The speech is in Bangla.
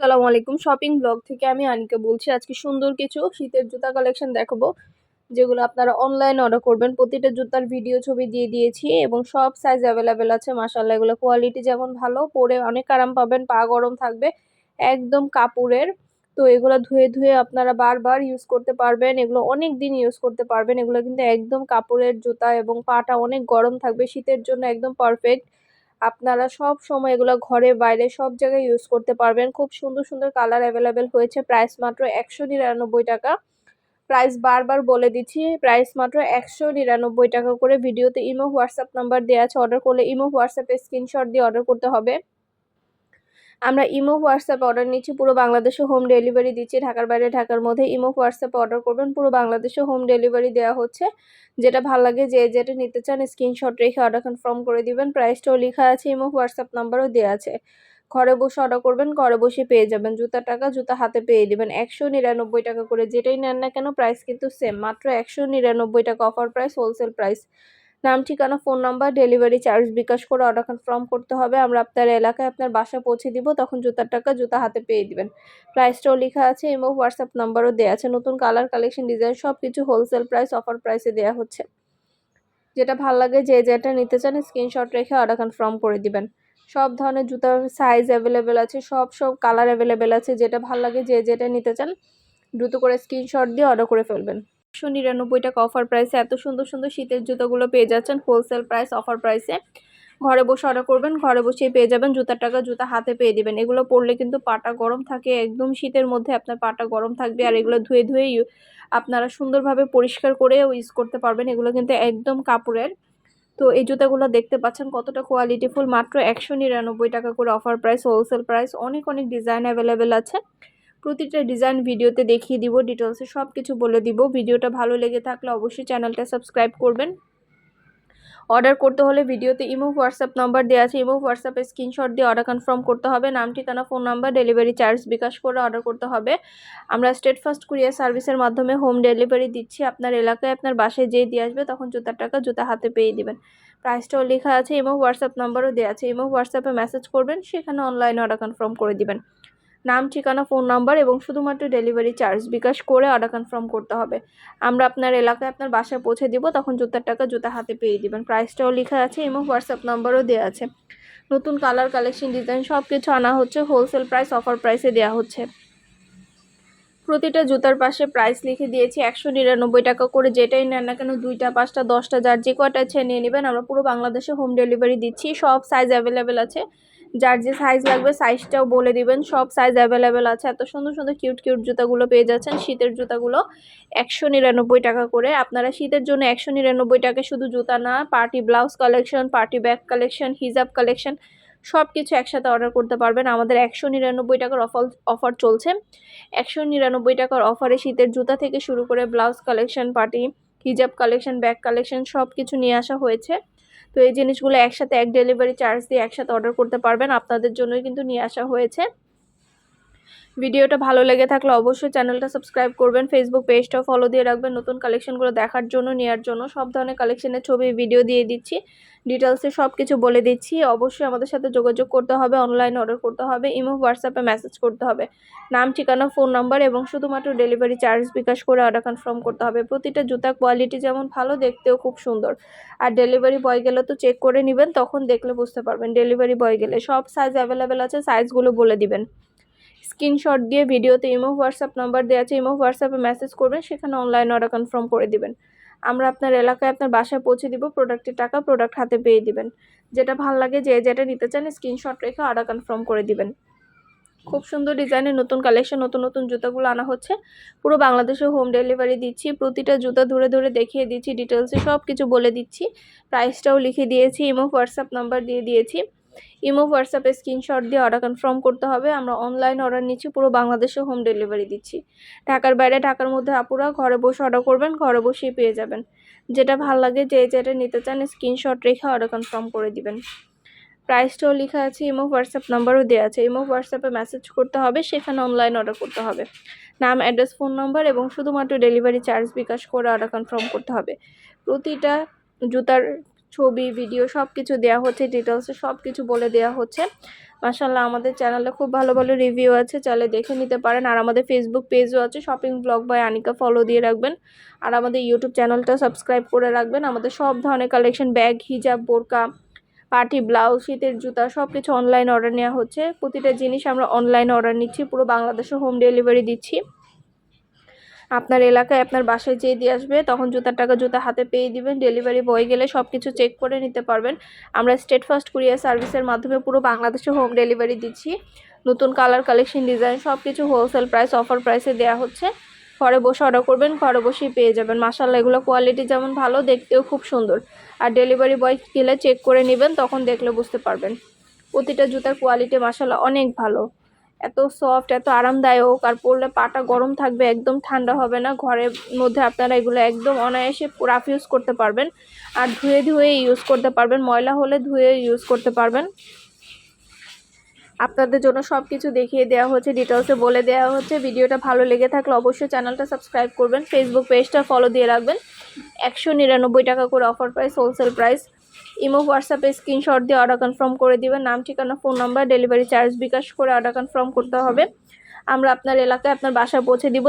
আসসালামু আলাইকুম। শপিং ব্লগ থেকে আমি আনিকা বলছি, আজকে সুন্দর কিছু শীতের জুতা কালেকশন দেখাবো, যেগুলো আপনারা অনলাইনে অর্ডার করবেন। প্রতিটা জুতার ভিডিও ছবি দিয়ে দিয়েছি এবং সব সাইজ অ্যাভেলেবেল আছে মাসাল্লাহ এগুলো কোয়ালিটি যেমন ভালো, পরে অনেক আরাম পাবেন, পা গরম থাকবে, একদম কাপড়ের। তো এগুলো ধুয়ে ধুয়ে আপনারা বারবার ইউজ করতে পারবেন, এগুলো অনেক দিন ইউজ করতে পারবেন, এগুলো কিন্তু একদম কাপড়ের জুতা এবং পাটা অনেক গরম থাকবে, শীতের জন্য একদম পারফেক্ট আপনারা সব সময় এগুলো ঘরে বাইরে সব জায়গায় ইউজ করতে পারবেন। খুব সুন্দর সুন্দর কালার অ্যাভেলেবেল হয়েছে। প্রাইস মাত্র একশো নিরানব্বই টাকা। প্রাইস বারবার বলে দিচ্ছি প্রাইস মাত্র একশো নিরানব্বই টাকা করে। ভিডিওতে ইমো, হোয়াটসঅ্যাপ নাম্বার দেওয়া আছে। অর্ডার করলে ইমো, হোয়াটসঅ্যাপে স্ক্রিনশট দিয়ে অর্ডার করতে হবে। আমরা ইমো, হোয়াটসঅ্যাপে অর্ডার নিচ্ছি, পুরো বাংলাদেশে হোম ডেলিভারি দিচ্ছি, ঢাকার বাইরে, ঢাকার মধ্যে ইমো, হোয়াটসঅ্যাপে অর্ডার করবেন, পুরো বাংলাদেশে হোম ডেলিভারি দেওয়া হচ্ছে। যেটা ভালো লাগে যে যেটা নিতে চান, স্ক্রিনশট রেখে অর্ডার কনফার্ম করে দিবেন প্রাইসটাও লেখা আছে, ইমো, হোয়াটসঅ্যাপ নাম্বারও দেওয়া আছে। ঘরে বসে অর্ডার করবেন, ঘরে বসে পেয়ে যাবেন জুতা টাকা জুতা হাতে পেয়ে দিবেন, একশো নিরানব্বই টাকা করে, যেটাই নেন না কেন প্রাইস কিন্তু সেম মাত্র একশো নিরানব্বই টাকা অফার প্রাইস হোলসেল প্রাইস নাম, ঠিকানা phone number delivery charge bKash করে অর্ডার কনফার্ম করতে হবে। আমরা আপনার এলাকায় আপনার বাসা পৌঁছে দিব, তখন জুতার টাকা জুতা হাতে পেয়ে দিবেন। প্রাইসটাও লেখা আছে এবং হোয়াটসঅ্যাপ নাম্বারও দেওয়া আছে। নতুন কালার কালেকশন ডিজাইন সব কিছু হোলসেল প্রাইস অফার প্রাইসে দেওয়া হচ্ছে। যেটা ভালো লাগে, যে যেটা নিতে চান স্ক্রিনশট রেখে অর্ডার কনফার্ম করে দিবেন। সব ধরনের জুতার সাইজ অ্যাভেলেবেল আছে, সব সব কালার অ্যাভেলেবেল আছে। যেটা ভালো লাগে, যে যেটা নিতে চান, দ্রুত করে স্ক্রিনশট দিয়ে অর্ডার করে ফেলবেন। একশো নিরানব্বই টাকা অফার প্রাইসে এত সুন্দর সুন্দর শীতের জুতোগুলো পেয়ে যাচ্ছেন হোলসেল প্রাইস অফার প্রাইসে ঘরে বসে অর্ডার করবেন, ঘরে বসেই পেয়ে যাবেন, জুতার টাকা জুতা হাতে পেয়ে দিবেন। এগুলো পরলে কিন্তু পাটা গরম থাকে, একদম শীতের মধ্যে আপনার পাটা গরম থাকবে আর এগুলো ধুয়ে ধুয়ে আপনারা সুন্দরভাবে পরিষ্কার করে ইউজ করতে পারবেন। এগুলো কিন্তু একদম কাপড়ের। তো এই জুতাগুলো দেখতে পাচ্ছেন কতটা কোয়ালিটিফুল মাত্র একশো নিরানব্বই টাকা করে অফার প্রাইস হোলসেল প্রাইস অনেক অনেক ডিজাইন অ্যাভেলেবেল আছে। প্রতিটা ডিজাইন ভিডিওতে দেখিয়ে দিব ডিটেলসে সব কিছু বলে দিব। ভিডিওটা ভালো লেগে থাকলে অবশ্যই চ্যানেলটা সাবস্ক্রাইব করবেন। অর্ডার করতে হলে ভিডিওতে ইমো হোয়াটসঅ্যাপ নাম্বার দেওয়া আছে। ইমো হোয়াটসঅ্যাপে স্ক্রিনশট দিয়ে অর্ডার কনফার্ম করতে হবে। নাম, ঠিকানা phone number delivery charge bKash করে অর্ডার করতে হবে। আমরা স্টেট ফার্স্ট কুরিয়ার সার্ভিসের মাধ্যমে হোম ডেলিভারি দিচ্ছি। আপনার এলাকায় আপনার বাসায় যেয়ে দিয়ে আসবে, তখন জুতার টাকা জুতা হাতে পেয়ে দিবেন। প্রাইসটাও লেখা আছে, ইমো হোয়াটসঅ্যাপ নাম্বারও দেওয়া আছে। ইমো হোয়াটসঅ্যাপে মেসেজ করবেন, সেখানে অনলাইনে অর্ডার কনফার্ম করে দিবেন। নাম, ঠিকানা ফোন নাম্বার এবং শুধুমাত্র ডেলিভারি চার্জ বিকাশ করে অর্ডার কনফার্ম করতে হবে। আমরা আপনার এলাকায় আপনার বাসায় পৌঁছে দিব, তখন জুতার টাকা জুতা হাতে পেয়ে দিবেন। প্রাইসটাও লেখা আছে এবং হোয়াটসঅ্যাপ নাম্বারও দেওয়া আছে। নতুন কালার কালেকশন ডিজাইন সব কিছু আনা হচ্ছে হোলসেল প্রাইস অফার প্রাইসে দেওয়া হচ্ছে। প্রতিটা জুতার পাশে প্রাইস লিখে দিয়েছি একশো নিরানব্বই টাকা করে। যেটাই নেন না কেন, দুইটা, পাঁচটা, দশটা, যার যে কয়টা আছে নিয়ে নেবেন, আমরা পুরো বাংলাদেশে হোম ডেলিভারি দিচ্ছি। সব সাইজ অ্যাভেলেবেল আছে। যার যে সাইজ লাগবে সাইজটাও বলে দিবেন। সব সাইজ অ্যাভেলেবেল আছে। এত সুন্দর সুন্দর কিউট কিউট জুতাগুলো পেয়ে যাচ্ছেন শীতের জুতাগুলো। একশো নিরানব্বই টাকা করে। আপনারা শীতের জন্য একশো নিরানব্বই টাকা শুধু জুতা না party blouse collection party bag collection হিজাব কালেকশন সব কিছু একসাথে অর্ডার করতে পারবেন। আমাদের একশো নিরানব্বই টাকার অফার অফার চলছে। একশো নিরানব্বই টাকার অফারে শীতের জুতা থেকে শুরু করে ব্লাউজ কালেকশন পার্টি হিজাব কালেকশন ব্যাগ কালেকশন সব কিছু নিয়ে আসা হয়েছে। তো এই জিনিসগুলো একসাথে, এক ডেলিভারি চার্জ দিয়ে একসাথে অর্ডার করতে পারবেন। আপনাদের জন্যই কিন্তু নিয়ে আসা হয়েছে। ভিডিওটা ভালো লেগে থাকলে অবশ্যই চ্যানেলটা সাবস্ক্রাইব করবেন ফেসবুক পেজটাও ফলো দিয়ে রাখবেন, নতুন কালেকশনগুলো দেখার জন্য নেওয়ার জন্য সব ধরনের কালেকশনের ছবি ভিডিও দিয়ে দিচ্ছি ডিটেলসে সব কিছু বলে দিচ্ছি। অবশ্যই আমাদের সাথে যোগাযোগ করতে হবে অনলাইন অর্ডার করতে হবে, ইমো হোয়াটসঅ্যাপে মেসেজ করতে হবে। নাম, ঠিকানা ফোন নাম্বার এবং শুধুমাত্র ডেলিভারি চার্জ বিকাশ করে অর্ডার কনফার্ম করতে হবে। প্রতিটা জুতা কোয়ালিটি যেমন ভালো, দেখতেও খুব সুন্দর। আর ডেলিভারি বয় গেলে তো চেক করে নেবেন, তখন দেখলে বুঝতে পারবেন। ডেলিভারি বয় গেলে সব সাইজ অ্যাভেলেবেল আছে সাইজগুলো বলে দিবেন। স্ক্রিনশট দিয়ে ভিডিওতে ইমো, হোয়াটসঅ্যাপ নাম্বার দেওয়া আছে, ইমো, হোয়াটসঅ্যাপে মেসেজ করবেন, সেখানে অনলাইন অর্ডার কনফার্ম করে দিবেন। আমরা আপনার এলাকায় আপনার বাসায় পৌঁছে দিব প্রোডাক্টের টাকা প্রোডাক্ট হাতে পেয়ে দিবেন। যেটা ভালো লাগে, যে যেটা নিতে চান স্ক্রিনশট রেখে অর্ডার কনফার্ম করে দিবেন। খুব সুন্দর ডিজাইনের নতুন কালেকশন নতুন নতুন জুতাগুলো আনা হচ্ছে। পুরো বাংলাদেশে হোম ডেলিভারি দিচ্ছি, প্রতিটা জুতা ধরে ধরে দেখিয়ে দিচ্ছি ডিটেলসে সব কিছু বলে দিচ্ছি। প্রাইসটাও লিখে দিয়েছি, ইমো, হোয়াটসঅ্যাপ নাম্বার দিয়ে দিয়েছি। ইমো, হোয়াটসঅ্যাপে স্ক্রিনশট দিয়ে অর্ডার কনফার্ম করতে হবে। আমরা অনলাইন অর্ডার নিচ্ছি, পুরো বাংলাদেশে হোম ডেলিভারি দিচ্ছি। ঢাকার বাইরে, ঢাকার মধ্যে আপুরা ঘরে বসে অর্ডার করবেন, ঘরে বসেই পেয়ে যাবেন। যেটা ভালো লাগে, যে যেটা নিতে চান, স্ক্রিনশট রেখে অর্ডার কনফার্ম করে দিবেন। প্রাইসটাও লেখা আছে, ইমো, হোয়াটসঅ্যাপ নাম্বারও দেওয়া আছে। ইমো, হোয়াটসঅ্যাপে মেসেজ করতে হবে, সেখানে অনলাইন অর্ডার করতে হবে। নাম অ্যাড্রেস ফোন নাম্বার এবং শুধুমাত্র ডেলিভারি চার্জ বিকাশ করে অর্ডার কনফার্ম করতে হবে। প্রতিটা জুতার ছবি ভিডিও সব কিছু দেওয়া হচ্ছে ডিটেলসে সব কিছু বলে দেওয়া হচ্ছে। মাসাল্লাহ আমাদের চ্যানেলে খুব ভালো ভালো রিভিউ আছে, চাইলে দেখে নিতে পারেন। আর আমাদের ফেসবুক পেজও আছে shopping blog by Anika follow দিয়ে রাখবেন। আর আমাদের ইউটিউব চ্যানেলটা সাবস্ক্রাইব করে রাখবেন। আমাদের সব ধরনের কালেকশন ব্যাগ হিজাব বোরকা পার্টি ব্লাউজ শীতের জুতা সব কিছু অনলাইন অর্ডার নেওয়া হচ্ছে। প্রতিটা জিনিস আমরা অনলাইন অর্ডার নিচ্ছি, পুরো বাংলাদেশে হোম ডেলিভারি দিচ্ছি। আপনার এলাকায় আপনার বাসায় যেয়ে দিয়ে আসবে, তখন জুতার টাকা জুতা হাতে পেয়ে দিবেন ডেলিভারি বয় গেলে সব কিছু চেক করে নিতে পারবেন। আমরা স্টেট ফার্স্ট কুরিয়ার সার্ভিসের মাধ্যমে পুরো বাংলাদেশে হোম ডেলিভারি দিচ্ছি। নতুন কালার কালেকশন ডিজাইন সব কিছু হোলসেল প্রাইস অফার প্রাইসে দেওয়া হচ্ছে। ঘরে বসে অর্ডার করবেন, ঘরে বসেই পেয়ে যাবেন। মাসাল্লাহ এগুলো কোয়ালিটি যেমন ভালো, দেখতেও খুব সুন্দর। আর ডেলিভারি বয় গেলে চেক করে নেবেন, তখন দেখলে বুঝতে পারবেন। প্রতিটা জুতার কোয়ালিটি মাসাল্লাহ অনেক ভালো। এত সফট এত আরামদায়ক, আর পরলে পাটা গরম থাকবে, একদম ঠান্ডা হবে না। ঘরের মধ্যে আপনারা এগুলো একদম অনায়াসে রাফ ইউজ করতে পারবেন। আর ধুয়ে ধুয়ে ইউজ করতে পারবেন। ময়লা হলে ধুয়ে ইউজ করতে পারবেন। আপনাদের জন্য সব কিছু দেখিয়ে দেওয়া হচ্ছে ডিটেলসে বলে দেওয়া হচ্ছে। ভিডিওটা ভালো লেগে থাকলে অবশ্যই চ্যানেলটা সাবস্ক্রাইব করবেন। ফেসবুক পেজটা ফলো দিয়ে রাখবেন। একশো নিরানব্বই টাকা করে offer price wholesale price imo, হোয়াটসঅ্যাপে স্ক্রিনশট দিয়ে অর্ডার কনফার্ম করে দিবেন। নাম, ঠিকানা phone number delivery charge bKash করে অর্ডার কনফার্ম করতে হবে। আমরা আপনার এলাকায় আপনার বাসায় পৌঁছে দিব।